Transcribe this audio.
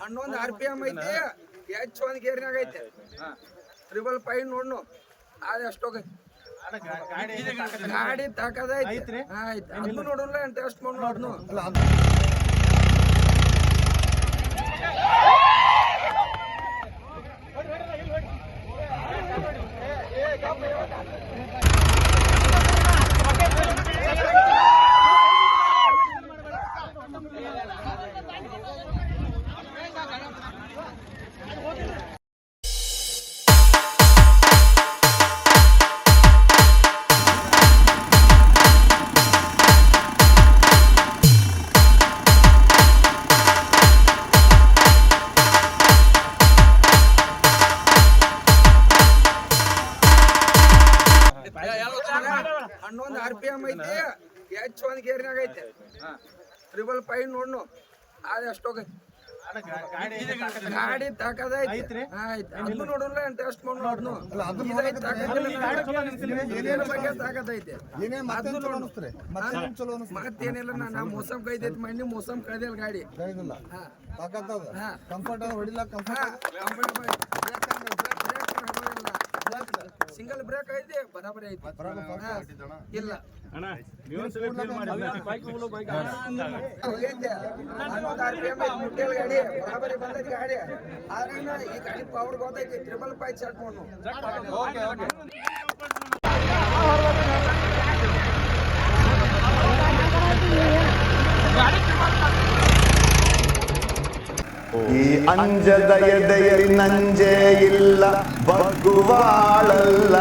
ಹನ್ನೊಂದು R P M ಐತಿ ಎಚ್ ಒಂದ್ ಗೇರ್ನಾಗ ಐತೆ ಟ್ರಿಬಲ್ ಫೈವ್ ನೋಡ್ನು ಅದ ಎಷ್ಟೋಗೈತಿ ಗಾಡಿ ತಾಕದ ಐತಿ ಆಯ್ತು ಅದನ್ನು ನೋಡಲ್ಲ ಟೆಸ್ಟ್ ಮಾಡಿ ನೋಡ್ನು ಹನ್ನೊಂದು ಆರ್ ಪಿ ಎಂ ಐತಿ ಎಚ್ ಒಂದ್ ಗೇರ್ನಾಗ ಐತೆ. ಟ್ರಿಬಲ್ ಫೈವ್ ನೋಡ್ನು. ಅದ ಎಷ್ಟೋಗೈತಿ ಗಾಡಿ ತಾಕದ ಐತಿ. ಆಯ್ತು ಅದನ್ನು ನೋಡಲ್ಲ ಟೆಸ್ಟ್ ಮಾಡಿ ನೋಡ್ನು. ಇದೈತ್ ತಾಕತ್ತಿಲ್ಲ, ಏನೇನು ಬಗ್ಗೆ ತಾಕತ್ತೈತಿ ಏನೇ ಮತ್ತೆ ಚಲೋ ಅನಿಸ್ತಾರೆ ಮತ್ತೆ ಚಲೋ ಅನಿಸ್ತಾರೆ ಮತ್ತೇನಿಲ್ಲ ನಾ ಮೋಸಂ ಕೈದೈತಿ ಮಣ್ಣಿ ಮೋಸಂ ಕೈದಿಲ್ಲ. ಗಾಡಿ. ಕಂಫರ್ಟ್ ಹೊಡಿಲ್ಲ ಕಂಫರ್ಟ್ ಕಂಫರ್ಟ್ ಸಿಂಗಲ್ ಬ್ರೇಕ್ ಐತಿ ಬರಾಬರಿ ಐತಿ ಇಲ್ಲ. ಮುಟ್ಟೆಲ್ ಗಾಡಿ ಬರಾಬರಿ ಬಂದೈತಿ ಗಾಡಿ. ಆದ್ರೆ ಈ ಗಾಡಿ ಪವರ್ ಗೊತ್ತೈತಿ ಟ್ರಿಬಲ್ ಫೈವ್ ಚೆಕ್ ಈ ಅಂಜದ ಎದೆಯಲ್ಲಿ ನಂಜೇ ಇಲ್ಲ ಬಗ್ಗುವಾಳಲ್ಲ